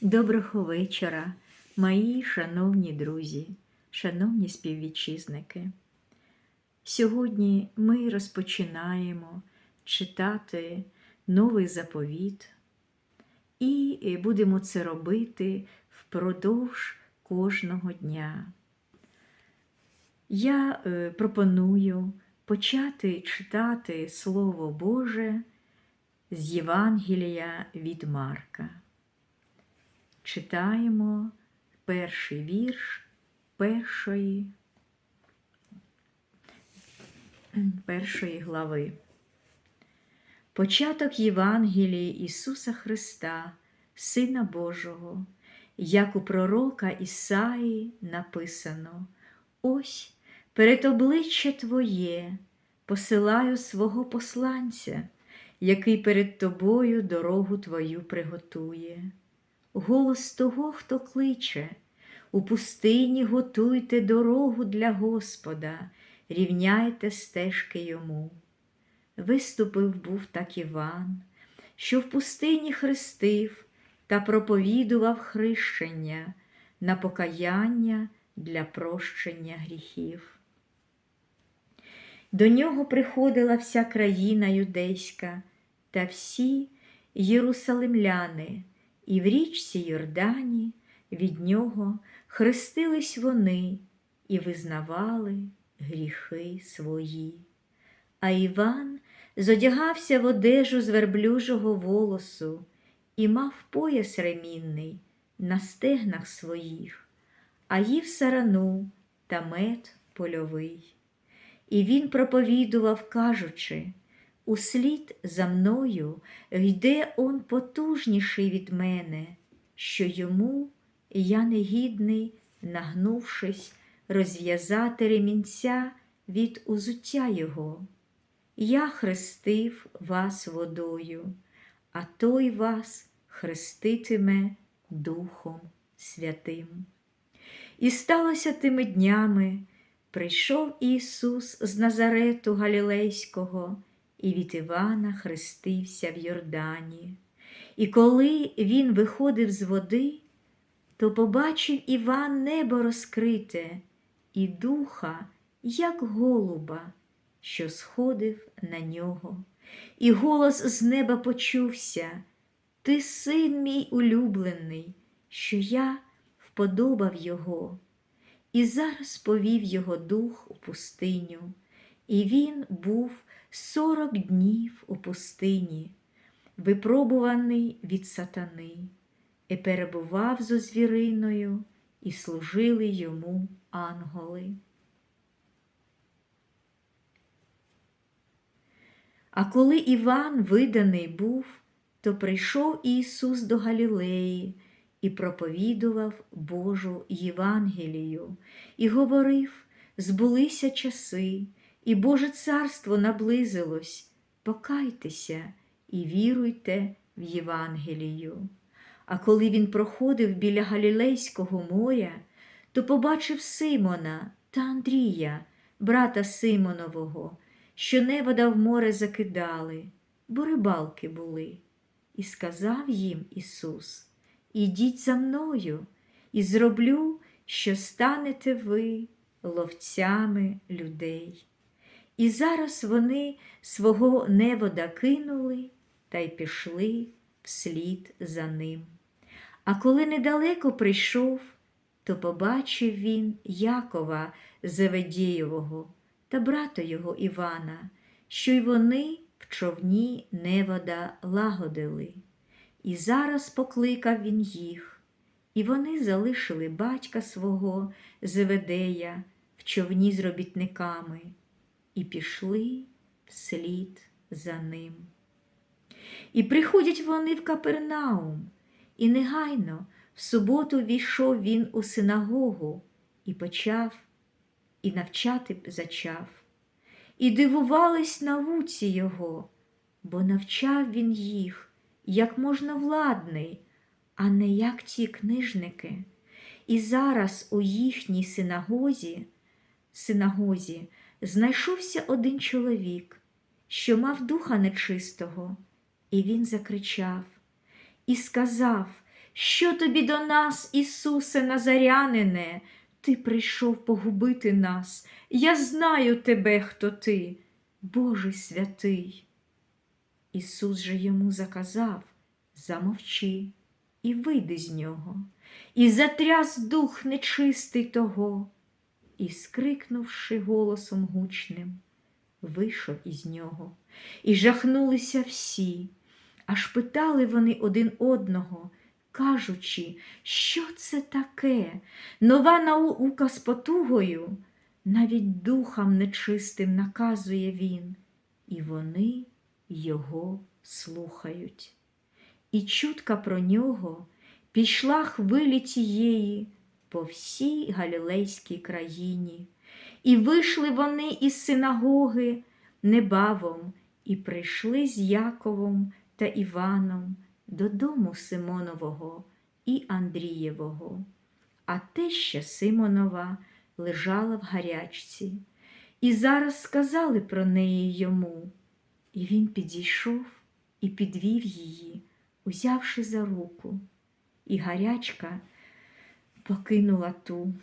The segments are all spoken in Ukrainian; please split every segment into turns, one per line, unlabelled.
Доброго вечора, мої шановні друзі, шановні співвітчизники. Сьогодні ми розпочинаємо читати новий заповіт і будемо це робити впродовж кожного дня. Я е, пропоную почати читати Слово Боже з Євангелія від Марка. Читаємо перший вірш першої, першої глави. Початок Євангелії Ісуса Христа, Сина Божого, як у пророка Ісаї написано: Ось перед обличчя Твоє посилаю свого посланця, який перед тобою дорогу Твою приготує голос того, хто кличе, у пустині готуйте дорогу для Господа, рівняйте стежки йому. Виступив був так Іван, що в пустині хрестив та проповідував хрещення на покаяння для прощення гріхів. До нього приходила вся країна юдейська та всі єрусалимляни і в річці Йордані від нього хрестились вони і визнавали гріхи свої. А Іван зодягався в одежу з верблюжого волосу і мав пояс ремінний на стегнах своїх, а їв сарану та мед польовий. І він проповідував, кажучи, Услід за мною йде он потужніший від мене, що йому я негідний, нагнувшись, розв'язати ремінця від узуття його. Я хрестив вас водою, а той вас хреститиме Духом Святим. І сталося тими днями, прийшов Ісус з Назарету Галілейського і від Івана хрестився в Йордані. І коли він виходив з води, то побачив Іван небо розкрите і духа, як голуба, що сходив на нього, і голос з неба почувся Ти син мій улюблений, що я вподобав його, і зараз повів його дух у пустиню, і він був сорок днів у пустині, випробуваний від сатани, і перебував зо звіриною, і служили йому анголи. А коли Іван виданий був, то прийшов Ісус до Галілеї і проповідував Божу Євангелію, і говорив: збулися часи, і Боже царство наблизилось, покайтеся і віруйте в Євангелію. А коли він проходив біля Галілейського моря, то побачив Симона та Андрія, брата Симонового, що невода в море закидали, бо рибалки були. І сказав їм Ісус: Ідіть за мною, і зроблю, що станете ви ловцями людей. І зараз вони свого невода кинули та й пішли вслід за ним. А коли недалеко прийшов, то побачив він Якова Зеведієвого та брата його Івана, що й вони в човні невода лагодили. І зараз покликав він їх, і вони залишили батька свого Зеведея в човні з робітниками і пішли вслід за ним. І приходять вони в Капернаум, і негайно в суботу війшов він у синагогу і почав, і навчати зачав, і дивувались науці його, бо навчав він їх, як можна владний, а не як ті книжники. І зараз у їхній синагозі, синагозі знайшовся один чоловік, що мав духа нечистого, і він закричав і сказав, Що тобі до нас, Ісусе Назарянине? Ти прийшов погубити нас. Я знаю тебе, хто ти, Божий святий. Ісус же йому заказав замовчи і вийди з нього, і затряс дух нечистий того, і, скрикнувши голосом гучним, вийшов із нього, і жахнулися всі, аж питали вони один одного, кажучи, що це таке, нова наука з потугою, навіть духам нечистим наказує він, і вони його слухають. І чутка про нього пішла хвилі тієї по всій Галілейській країні, і вийшли вони із синагоги небавом, і прийшли з Яковом та Іваном додому Симонового і Андрієвого. А теща Симонова лежала в гарячці, і зараз сказали про неї йому. І він підійшов і підвів її, узявши за руку, і гарячка покинула ту,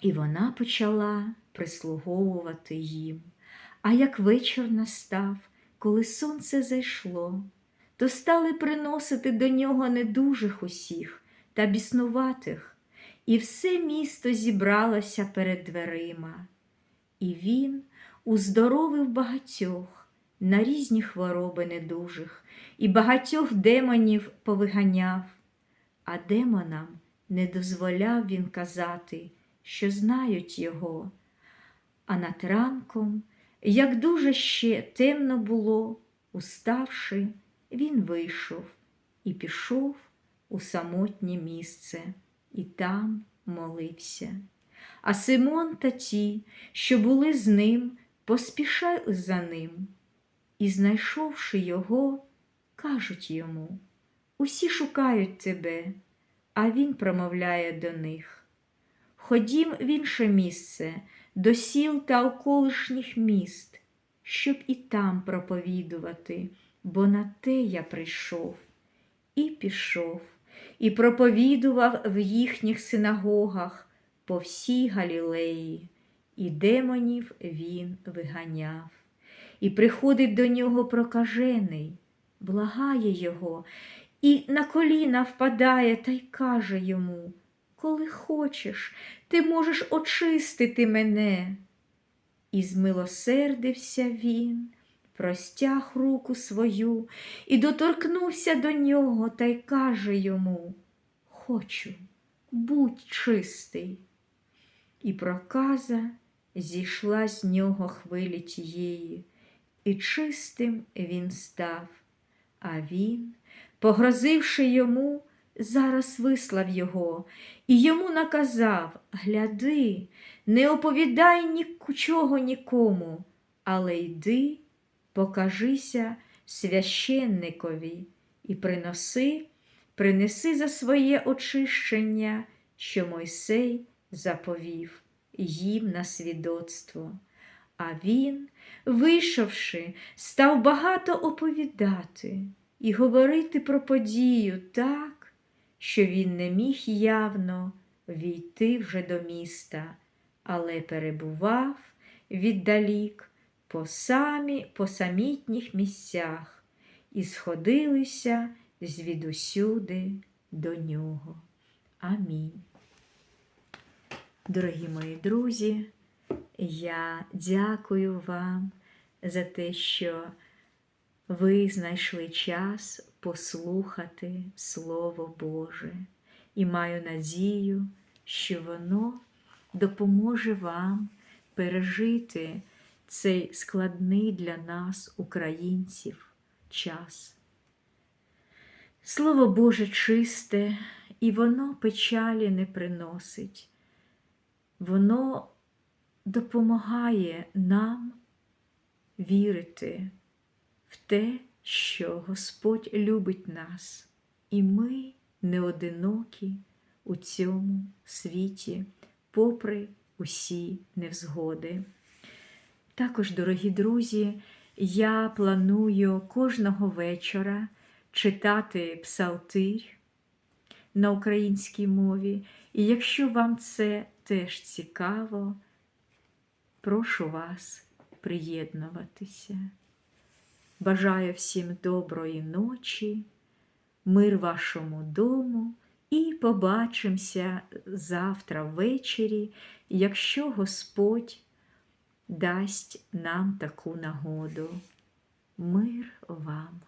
і вона почала прислуговувати їм. А як вечір настав, коли сонце зайшло, то стали приносити до нього недужих усіх та біснуватих, і все місто зібралося перед дверима. І він уздоровив багатьох на різні хвороби недужих, і багатьох демонів повиганяв, а демонам не дозволяв він казати, що знають його. А над ранком, як дуже ще темно було, уставши, він вийшов і пішов у самотнє місце, і там молився. А Симон та ті, що були з ним, поспішали за ним, і, знайшовши його, кажуть йому Усі шукають тебе, а він промовляє до них. Ходім в інше місце, до сіл та околишніх міст, щоб і там проповідувати, бо на те я прийшов. І пішов, і проповідував в їхніх синагогах по всій Галілеї, і демонів він виганяв. І приходить до нього прокажений, благає його, і на коліна впадає та й каже йому Коли хочеш, ти можеш очистити мене. І змилосердився він, простяг руку свою і доторкнувся до нього та й каже йому Хочу, будь чистий. І проказа зійшла з нього хвилі тієї, і чистим він став, а він, погрозивши йому, зараз вислав його і йому наказав Гляди, не оповідай нічого нікому, але йди, покажися священникові і приноси, принеси за своє очищення, що Мойсей заповів їм на свідоцтво. А він, вийшовши, став багато оповідати і говорити про подію так, що він не міг явно війти вже до міста, але перебував віддалік по самі, по самітніх місцях і сходилися звідусюди до нього. Амінь. Дорогі мої друзі, я дякую вам за те, що ви знайшли час послухати Слово Боже і маю надію, що воно допоможе вам пережити цей складний для нас, українців, час. Слово Боже чисте, і воно печалі не приносить, воно допомагає нам вірити в те, що Господь любить нас, і ми не одинокі у цьому світі, попри усі невзгоди. Також, дорогі друзі, я планую кожного вечора читати псалтир на українській мові. І якщо вам це теж цікаво, прошу вас приєднуватися. Бажаю всім доброї ночі, мир вашому дому і побачимося завтра ввечері, якщо Господь дасть нам таку нагоду. Мир вам!